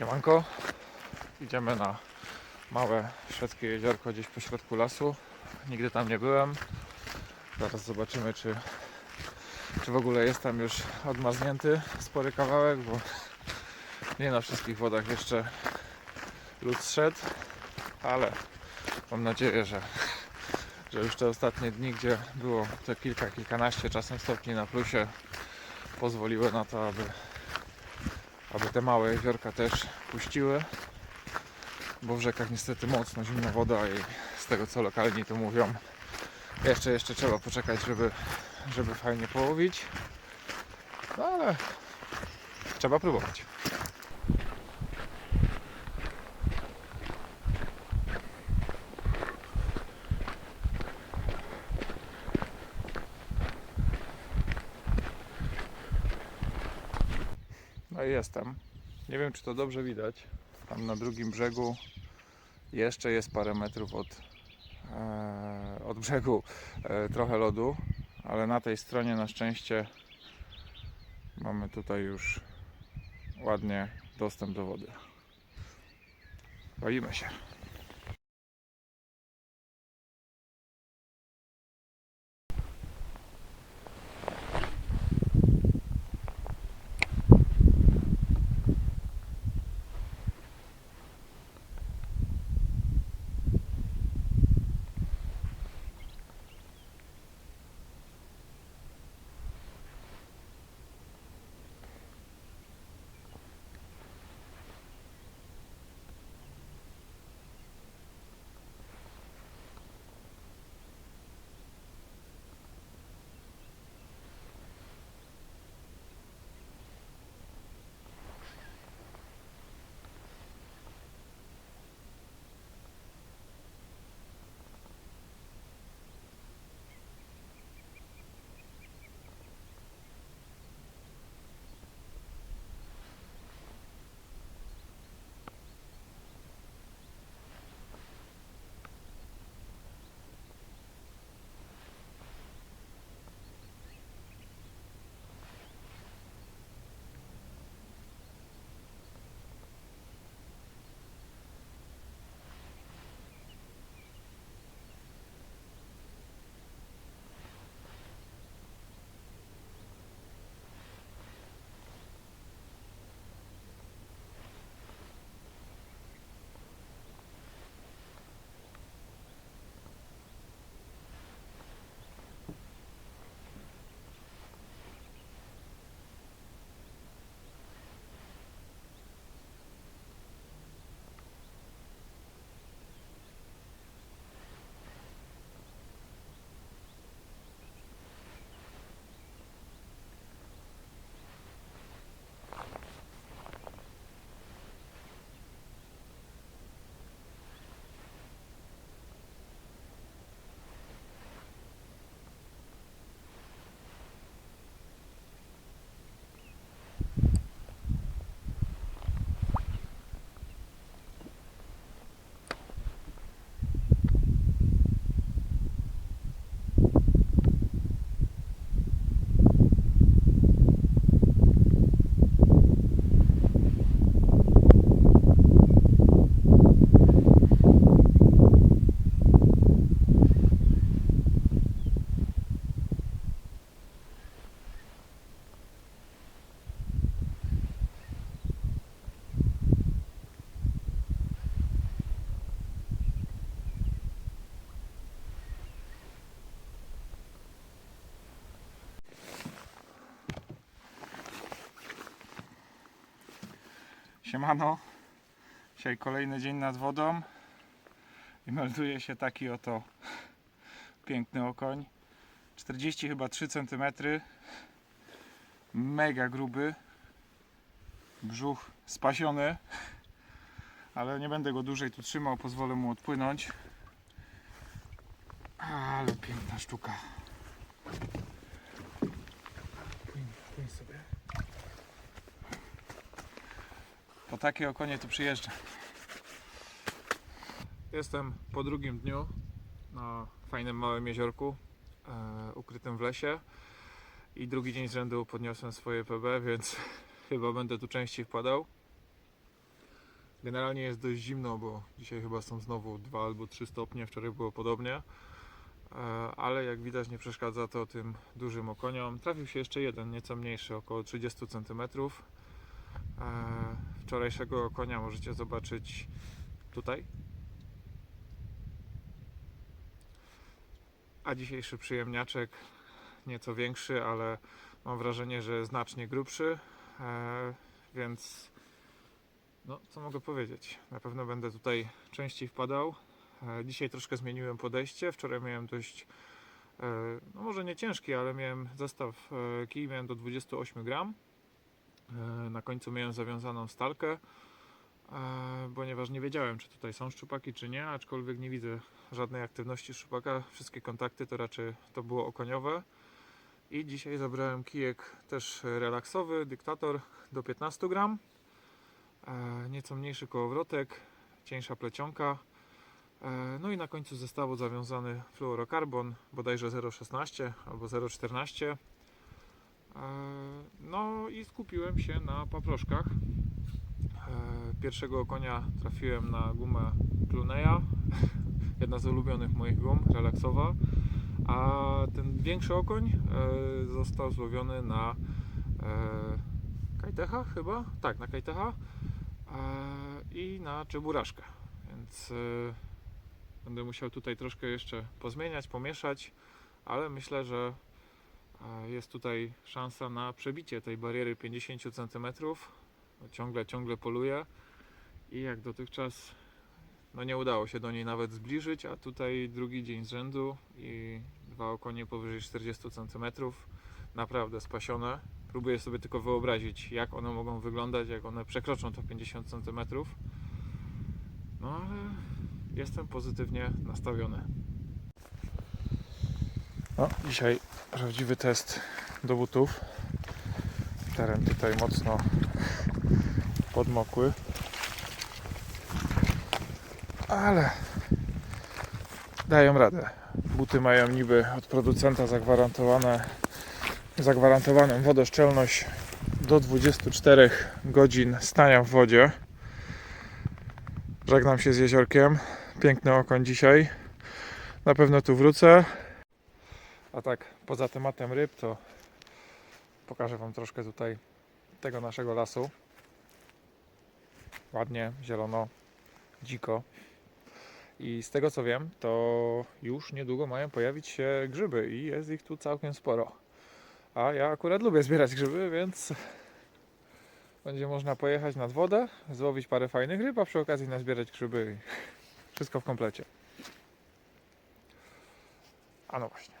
Siemanko. Idziemy na małe szwedzkie jeziorko gdzieś po środku lasu. Nigdy tam nie byłem. Zaraz zobaczymy, czy, czy w ogóle jest tam już odmaznięty spory kawałek, bo nie na wszystkich wodach jeszcze lód zszedł, ale mam nadzieję, że, że już te ostatnie dni, gdzie było te kilka, kilkanaście czasem stopni na plusie, pozwoliły na to, aby aby te małe jeziorka też puściły, bo w rzekach niestety mocno zimna woda i z tego co lokalni to mówią, jeszcze, jeszcze trzeba poczekać, żeby, żeby fajnie połowić, no ale trzeba próbować. Jestem. Nie wiem, czy to dobrze widać. Tam na drugim brzegu jeszcze jest parę metrów od, e, od brzegu e, trochę lodu, ale na tej stronie na szczęście mamy tutaj już ładnie dostęp do wody. Bawimy się. Siemano. Dzisiaj kolejny dzień nad wodą i melduje się taki oto piękny okoń. 40 chyba 3 cm. Mega gruby. Brzuch spasiony. Ale nie będę go dłużej tu trzymał, pozwolę mu odpłynąć. Ale piękna sztuka. Takie okonie tu przyjeżdżam. Jestem po drugim dniu na fajnym małym jeziorku e, ukrytym w lesie i drugi dzień z rzędu podniosłem swoje PB, więc chyba będę tu częściej wpadał. Generalnie jest dość zimno, bo dzisiaj chyba są znowu 2 albo 3 stopnie, wczoraj było podobnie. E, Ale jak widać nie przeszkadza to tym dużym okoniom. Trafił się jeszcze jeden, nieco mniejszy, około 30 cm. Wczorajszego konia możecie zobaczyć tutaj. A dzisiejszy przyjemniaczek nieco większy, ale mam wrażenie, że znacznie grubszy. E, Więc no, co mogę powiedzieć? Na pewno będę tutaj częściej wpadał. E, Dzisiaj troszkę zmieniłem podejście. Wczoraj miałem dość, e, no może nie ciężki, ale miałem zestaw kij, miałem do 28 gram. E, Na końcu miałem zawiązaną stalkę, e, ponieważ nie wiedziałem, czy tutaj są szczupaki, czy nie, aczkolwiek nie widzę żadnej aktywności szczupaka. Wszystkie kontakty to raczej to było okoniowe. I dzisiaj zabrałem kijek też relaksowy, dyktator do 15 gram. E, nieco mniejszy kołowrotek, cieńsza plecionka. No i na końcu zestawu zawiązany fluorokarbon, bodajże 0,16 albo 0,14. E, no i skupiłem się na paproszkach. E, pierwszego konia trafiłem na gumę Cluneya, jedna z ulubionych moich gum, relaksowa. A ten większy okoń e, został złowiony na Kajtecha chyba? Tak, na Kajtecha i na Czeburaszkę. Więc będę musiał tutaj troszkę jeszcze pozmieniać, pomieszać, ale myślę, że jest tutaj szansa na przebicie tej bariery 50 cm. Ciągle, ciągle poluję i jak dotychczas no nie udało się do niej nawet zbliżyć, a tutaj drugi dzień z rzędu i dwa okonie powyżej 40 cm. Naprawdę spasione. Próbuję sobie tylko wyobrazić, jak one mogą wyglądać, jak one przekroczą to 50 cm. No ale jestem pozytywnie nastawiony. No, dzisiaj prawdziwy test do butów. Teren tutaj mocno podmokły. Ale dają radę. Buty mają niby od producenta zagwarantowane, zagwarantowaną wodoszczelność do 24 godzin stania w wodzie. Żegnam się z jeziorkiem. Piękny okoń dzisiaj. Na pewno tu wrócę. A tak, poza tematem ryb, to pokażę Wam troszkę tutaj tego naszego lasu. Ładnie, zielono, dziko. I z tego co wiem, to już niedługo mają pojawić się grzyby i jest ich tu całkiem sporo. A ja akurat lubię zbierać grzyby, więc będzie można pojechać nad wodę, złowić parę fajnych ryb, a przy okazji nazbierać grzyby wszystko w komplecie. A no właśnie.